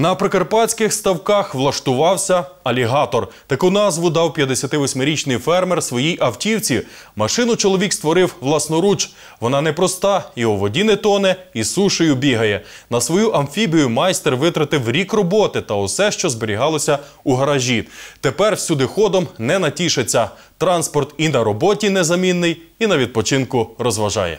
На прикарпатських ставках влаштувався алігатор. Таку назву дав 58-річний фермер своїй автівці. Машину чоловік створив власноруч. Вона непроста, і у воді не тоне, і сушею бігає. На свою амфібію майстер витратив рік роботи та усе, що зберігалося у гаражі. Тепер всюди ходом не натішиться. Транспорт і на роботі незамінний, і на відпочинку розважає.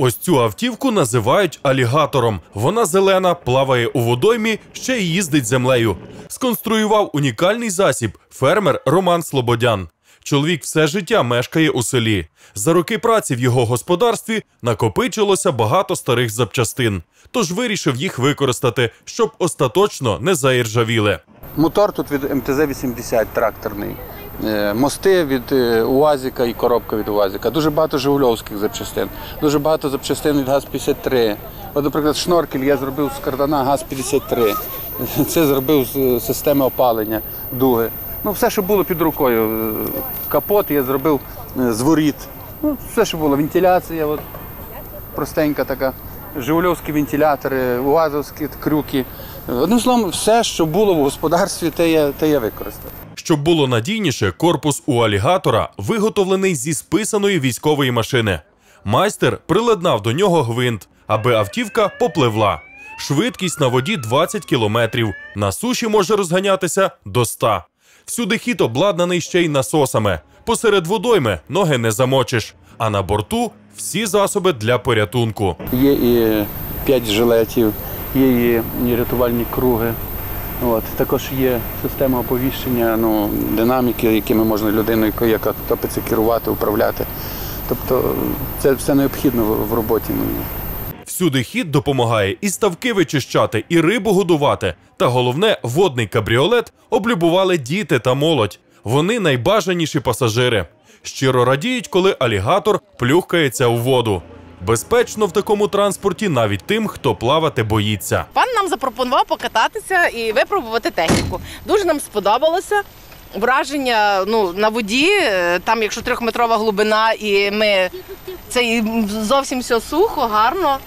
Ось цю автівку називають алігатором. Вона зелена, плаває у водоймі, ще й їздить землею. Сконструював унікальний засіб фермер Роман Слободян. Чоловік все життя мешкає у селі. За роки праці в його господарстві накопичилося багато старих запчастин, тож вирішив їх використати, щоб остаточно не заіржавіли. Мотор тут від МТЗ-80 тракторний. Е, Мости від е, УАЗіка і коробка від УАЗіка. Дуже багато жигульовських запчастин. Дуже багато запчастин від ГАЗ-53. От, наприклад, шноркель я зробив з кардана ГАЗ-53. Це зробив з системи опалення, дуги. Ну, все, що було під рукою. Е, Капот я зробив е, з воріт. Ну, все, що було, вентиляція. От простенька така, жигульовські вентилятори, уазовські крюки. Одним словом, все, що було в господарстві, те я, те я використав. Щоб було надійніше, корпус у алігатора виготовлений зі списаної військової машини. Майстер приладнав до нього гвинт, аби автівка попливла. Швидкість на воді 20 кілометрів. На суші може розганятися до 100. Всюди хід обладнаний ще й насосами. Посеред водойми ноги не замочиш. А на борту всі засоби для порятунку. Є і 5 жилетів, є і, рятувальні круги. От. Також є система оповіщення, ну, динаміки, якими можна людину, яка топиться керувати, управляти. Тобто це все необхідно в, в роботі моїй. Всюди хід допомагає і ставки вичищати, і рибу годувати. Та головне, водний кабріолет облюбували діти та молодь. Вони найбажаніші пасажири. Щиро радіють, коли алігатор плюхкається у воду. Безпечно в такому транспорті навіть тим, хто плавати боїться. Пан запропонував покататися і випробувати техніку. Дуже нам сподобалося. Враження ну, на воді, е, там, якщо трьохметрова глибина, і ми це зовсім все сухо, гарно.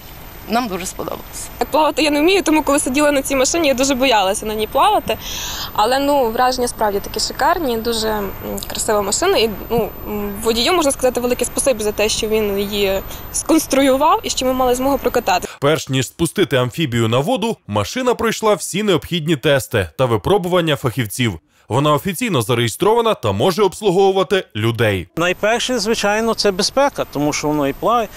Нам дуже сподобалося. Так плавати я не вмію, тому коли сиділа на цій машині, я дуже боялася на ній плавати. Але ну враження справді такі шикарні, дуже красива машина. І ну водію можна сказати велике спасибі за те, що він її сконструював і що ми мали змогу прокатати. Перш ніж спустити амфібію на воду, машина пройшла всі необхідні тести та випробування фахівців. Вона офіційно зареєстрована та може обслуговувати людей. Найперше, звичайно, це безпека, тому що воно і плаває.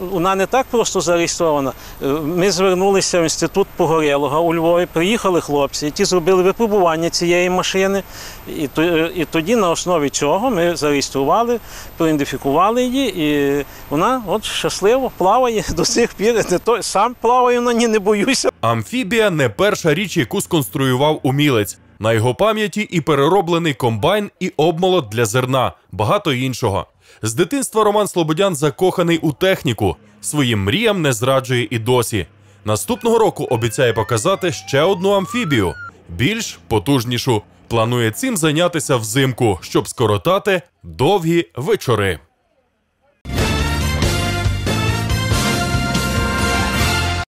Вона не так просто зареєстрована. Е, Ми звернулися в інститут Погорєлога у Львові, приїхали хлопці, ті зробили випробування цієї машини. І, е, і тоді на основі цього ми зареєстрували, проідентифікували її, і вона от щасливо плаває до сих пір. Не то, сам плаваю на ній, не боюся. Амфібія не перша річ, яку сконструював умілець. На його пам'яті і перероблений комбайн, і обмолот для зерна, багато іншого. З дитинства Роман Слободян закоханий у техніку. Своїм мріям не зраджує і досі. Наступного року обіцяє показати ще одну амфібію, більш потужнішу. Планує цим зайнятися взимку, щоб скоротати довгі вечори.